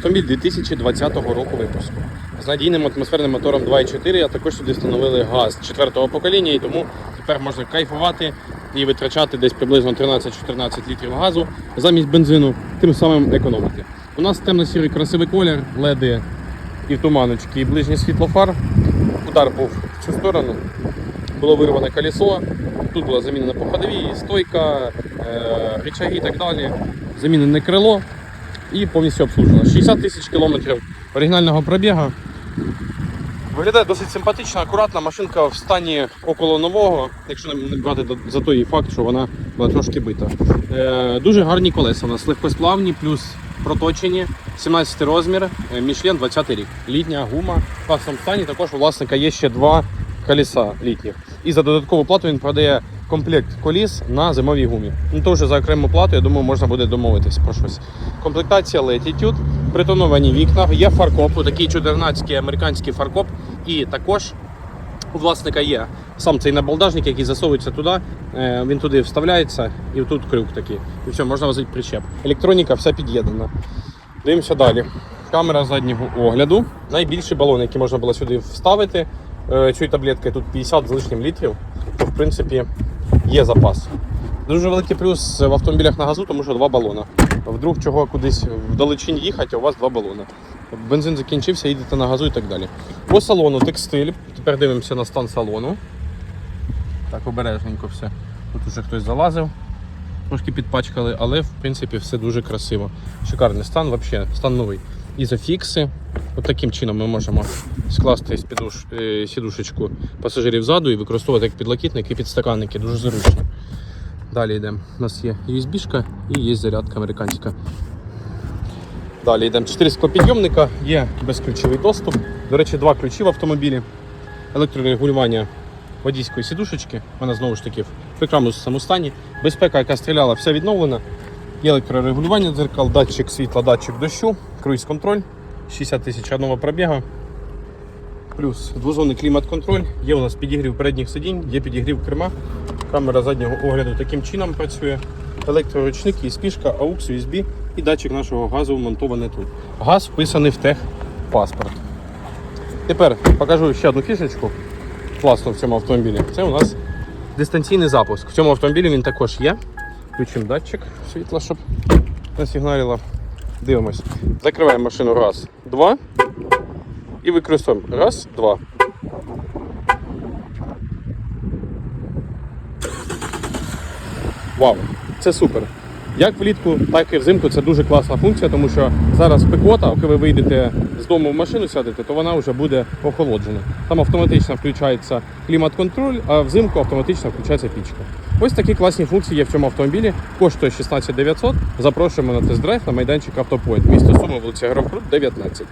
Автомобіль 2020 року випуску. З надійним атмосферним мотором 2.4, а також сюди встановили газ четвертого покоління, і тому тепер можна кайфувати і витрачати десь приблизно 13-14 літрів газу замість бензину, тим самим економити. У нас темно-сірий красивий колір, леди і туманочки, і ближнє світло фар. Удар був в цю сторону. Було вирване колесо, тут була замінена по ходовій, стойка, е, рычаги і так далі. Замінене крило і повністю обслужено. 60 тисяч кілометрів оригінального пробігу. Виглядає досить симпатично, акуратна машинка в стані около нового, якщо не брати за той факт, що вона була трошки бита. Е, дуже гарні колеса у нас легкосплавні, плюс проточені, 17 розмір, е, Мішлен 20 рік. Літня гума в класному стані. Також у власника є ще два колеса літніх. І за додаткову плату він продає комплект коліс на зимовій гумі. Ну вже за окрему плату, я думаю, можна буде домовитись про щось. Комплектація Latitude, притоновані вікна, є фаркоп, такий 14 американський фаркоп, і також у власника є сам цей набалдажник, який засовується туди, е, він туди вставляється, і тут крюк такий. І все, можна возити причеп. Електроніка вся під'єднана. Дивимося далі. Камера заднього огляду. Найбільший балон, який можна було сюди вставити. Е, Цією таблеткою тут 50 з лишнім літрів. То, в принципі, є запас. Дуже великий плюс в автомобілях на газу, тому що два балона. Вдруг чого кудись вдалечінь їхати, а у вас два балони. Бензин закінчився, їдете на газу і так далі. По салону текстиль. Тепер дивимося на стан салону. Так, обережненько все. Тут уже хтось залазив, трошки підпачкали, але в принципі все дуже красиво. Шикарний стан, взагалі, стан новий. Ізофікси. От таким чином ми можемо скласти підуш... е, сідушечку пасажирів ззаду і використовувати як підлокітники і підстаканники. Дуже зручно. Далі йдемо. У нас є USB-шка і є зарядка американська. Далі йдемо. Чотири склопідйомника, є безключовий доступ. До речі, два ключі в автомобілі. Електрорегулювання водійської сідушечки. Вона знову ж таки в прекрасному стані. Безпека, яка стріляла, вся відновлена. Електрорегулювання дзеркал, датчик світла, датчик дощу, круїз-контроль, 60 тисяч одного пробігу. Плюс двозонний клімат-контроль, є у нас підігрів передніх сидінь, є підігрів керма. Камера заднього огляду таким чином працює. Електроручник, і спішка, AUX, USB і датчик нашого газу вмонтований тут. Газ вписаний в техпаспорт. Тепер покажу ще одну фішечку класну в цьому автомобілі. Це у нас дистанційний запуск. В цьому автомобілі він також є. Включимо датчик світла, щоб насигналило. Дивимось. Закриваємо машину раз, два. І використовуємо. Раз, два. Вау, це супер. Як влітку, так і взимку це дуже класна функція, тому що зараз пекота, коли ви вийдете з дому в машину сядете, то вона вже буде охолоджена. Там автоматично включається клімат-контроль, а взимку автоматично включається пічка. Ось такі класні функції є в цьому автомобілі. Коштує 16 900. Запрошуємо на тест-драйв на майданчик автопоїд. Місто Суми, вулиця Гравкрут, 19.